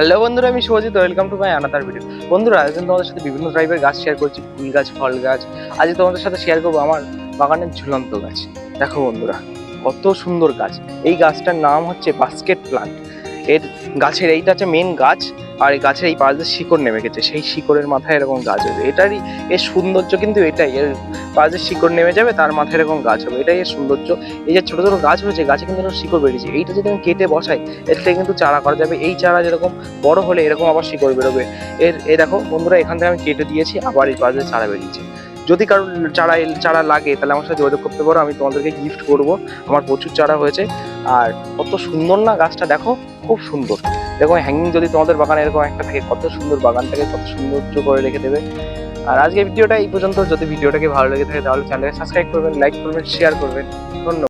Hello বন্ধুরা, আমি Subhajit welcome to my another video বন্ধুরা, আজ তোমাদের সাথে বিভিন্ন টাইপের গাছ শেয়ার করছি, ফুল গাছ, ফল গাছ। আজ তোমাদের সাথে শেয়ার করব আমার বাগানের ঝুলন্ত গাছ। দেখো বন্ধুরা, কত সুন্দর গাছ। এই গাছটার নাম হচ্ছে বাস্কেট প্লান্ট এর গাছের এইটা হচ্ছে মেন গাছ। আর এই গাছের এই পাশ দিয়ে শিকড় নেমে গেছে। সেই শিকড়ের মাথায় এরকম গাছ হবে। এটারই এর সৌন্দর্য কিন্তু এটাই। এর পাশ দিয়ে শিকড় নেমে যাবে, তার মাথায় এরকম গাছ হবে। এটাই এর সৌন্দর্য। এই যে ছোটো ছোটো গাছ হয়েছে, গাছে কিন্তু শিকড় বেরিয়েছে। এইটা যদি আমি কেটে বসাই, এর থেকে কিন্তু চারা করা যাবে। এই চারা যেরকম বড় হলে এরকম আবার শিকড় বেরোবে। এর, এ দেখো বন্ধুরা, এখান থেকে আমি কেটে দিয়েছি, আবার এই পাশে চারা বেরিয়েছে। যদি কারোর চারা চারা লাগে, তাহলে আমার সাথে যোগাযোগ করতে পারো, আমি তোমাদেরকে গিফট করব। আমার প্রচুর চারা হয়েছে। আর কত সুন্দর না গাছটা, দেখো, খুব সুন্দর। দেখো হ্যাঙ্গিং যদি তোমাদের বাগানে এরকম একটা থাকে, কত সুন্দর বাগানটাকে কত সৌন্দর্য করে রেখে দেবে। আর আজকে ভিডিওটা এই পর্যন্ত। যদি ভিডিওটাকে ভালো লেগে থাকে, তাহলে চ্যানেলকে সাবস্ক্রাইব করবেন লাইক করবেন শেয়ার করবেন। ধন্যবাদ।